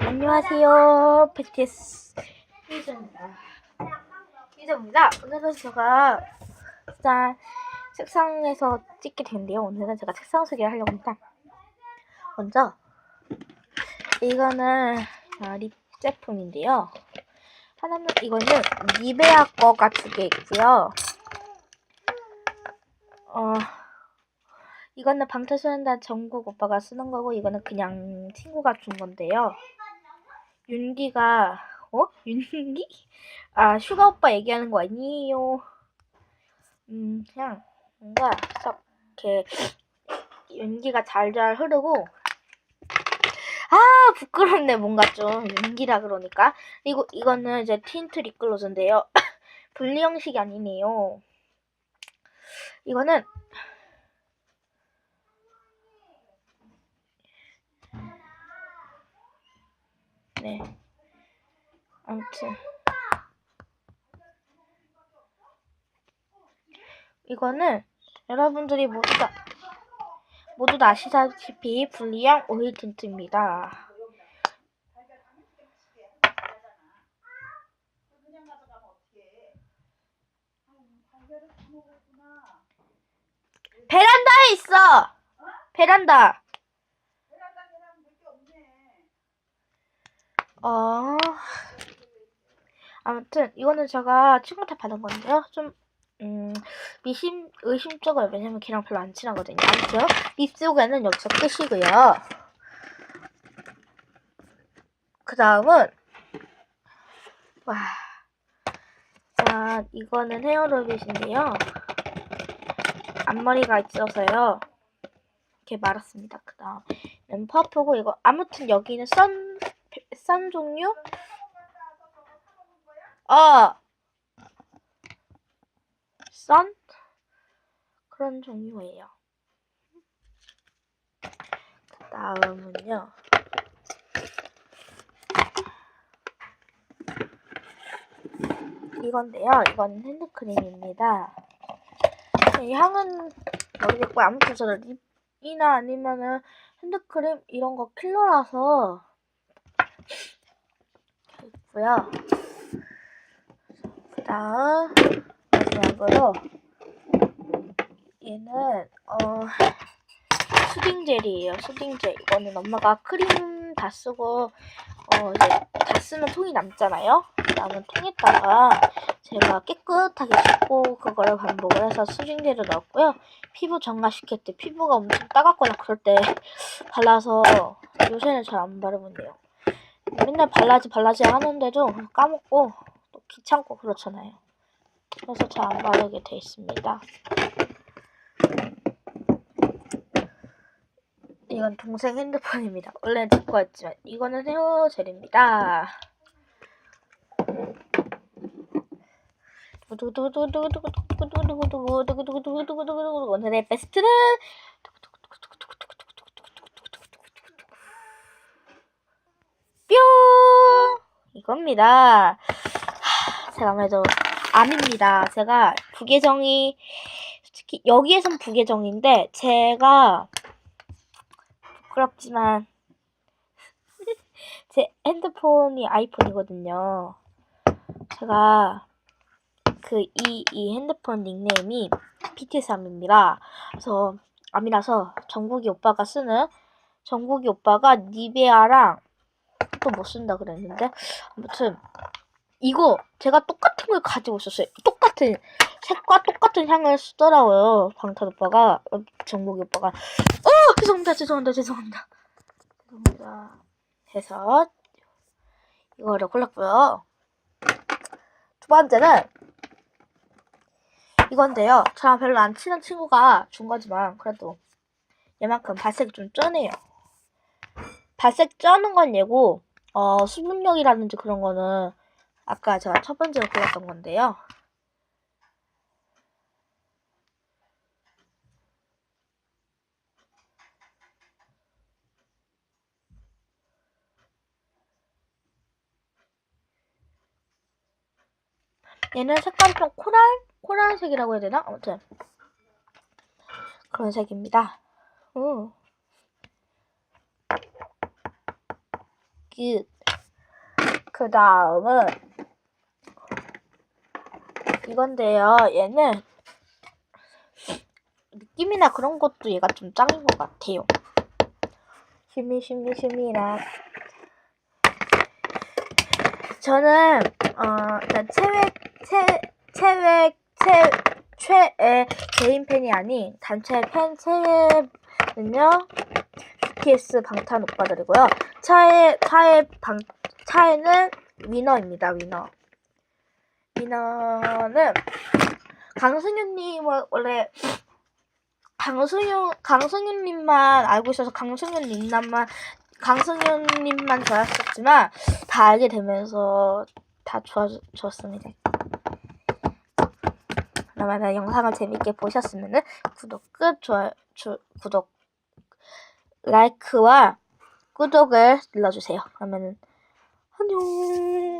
안녕하세요. PTS 희정입니다. 희정입니다. 오늘은 제가 일단 책상에서 찍게 된대요. 오늘은 제가 책상 소개를 하려고 합니다. 먼저 이거는 아, 립 제품인데요. 하나는 이거는 니베아 거가 두 개 있고요. 어 이거는 방탄소년단 정국 오빠가 쓰는 거고 이거는 그냥 친구가 준 건데요. 윤기가 어? 윤기? 아 슈가 오빠 얘기하는 거 아니에요. 음 그냥 뭔가 썩 이렇게 윤기가 잘잘 흐르고 아 부끄럽네 뭔가 좀 윤기라 그러니까 그리고 이거는 이제 틴트 립글로즈인데요. 분리 형식이 아니네요. 이거는 네. 아무튼 이거는 여러분들이 모두 다 모두 다 아시다시피 분리형 오일 틴트입니다. 베란다에 있어. 베란다. 어. 아무튼 이거는 제가 친구한테 받은 건데요. 좀 음, 미심 의심쩍어요. 왜냐면 걔랑 별로 안 친하거든요. 아무튼 립 속에는 여기서 끝이고요. 그 다음은 와. 자, 이거는 헤어로빗인데요. 앞머리가 있어서요. 이렇게 말았습니다. 그 다음 퍼프고 이거 아무튼 여기는 선, 선 종류? 어. 선? 그런 종류예요. 그 다음은요. 이건데요. 이건 핸드크림입니다. 이 향은 모르겠고 아무튼 저는 립이나 아니면은 핸드크림 이런 거 킬러라서 있고요. 그 다음 마지막으로 얘는 어 수딩 젤이에요. 수딩 젤. 이거는 엄마가 크림 다 쓰고 어 이제 다 쓰면 통이 남잖아요. 남은 통에다가 제가 깨끗하게 씻고 그거를 반복을 해서 수딩 젤을 넣었고요. 피부 정화시킬 때 피부가 엄청 따갑거나 그럴 때 발라서 요새는 잘 안 바르고 있네요. 맨날 발라지 발라지 하는데도 까먹고 또 귀찮고 그렇잖아요. 그래서 잘 안 바르게 돼 있습니다. 이건 동생 핸드폰입니다. 원래 제 거였지만 이거는 헤어 젤입니다. 오늘의 베스트는 뿅 이겁니다. 제가 아무래도 암입니다. 제가 부계정이 솔직히 여기에선 부계정인데 제가 부끄럽지만 제 핸드폰이 아이폰이거든요. 제가 그 이 이 핸드폰 닉네임이 BTS3입니다. 그래서 암이라서 정국이 오빠가 쓰는 정국이 오빠가 니베아랑 또뭐 쓴다 그랬는데 아무튼 이거 제가 똑같은 걸 가지고 있었어요. 똑같은 색과 똑같은 향을 쓰더라고요. 방탄 오빠가 어, 정국이 오빠가 어 죄송합니다 죄송합니다 죄송합니다 죄송합니다 해서 이거를 골랐고요. 두 번째는 이건데요. 저랑 별로 안 친한 친구가 준 거지만 그래도 얘만큼 발색이 좀 쩌네요. 발색 쩌는 건 얘고 어, 수분력이라든지 그런 거는 아까 제가 첫 번째로 골랐던 건데요. 얘는 색깔이 좀 코랄? 코랄색이라고 해야 되나? 아무튼 그런 색입니다. 오. 끝. 그 다음은 이건데요. 얘는 느낌이나 그런 것도 얘가 좀 짱인 것 같아요. 심이 심이 심이라. 저는 어 체획 체 체획 체 최애 개인 팬이 아닌 단체 팬 체는요 BTS 방탄 오빠들이고요. 차에 차에 방 차에는 위너입니다. 위너. 위너는 강승윤님을 원래 강승윤 강승윤님만 알고 있어서 강승윤님만 강승윤님만 좋아했었지만 다 알게 되면서 다 좋아졌습니다. 그러면 영상을 재밌게 보셨으면 구독 끝 좋아요 주, 구독 라이크와 구독을 눌러주세요. 그러면 안녕.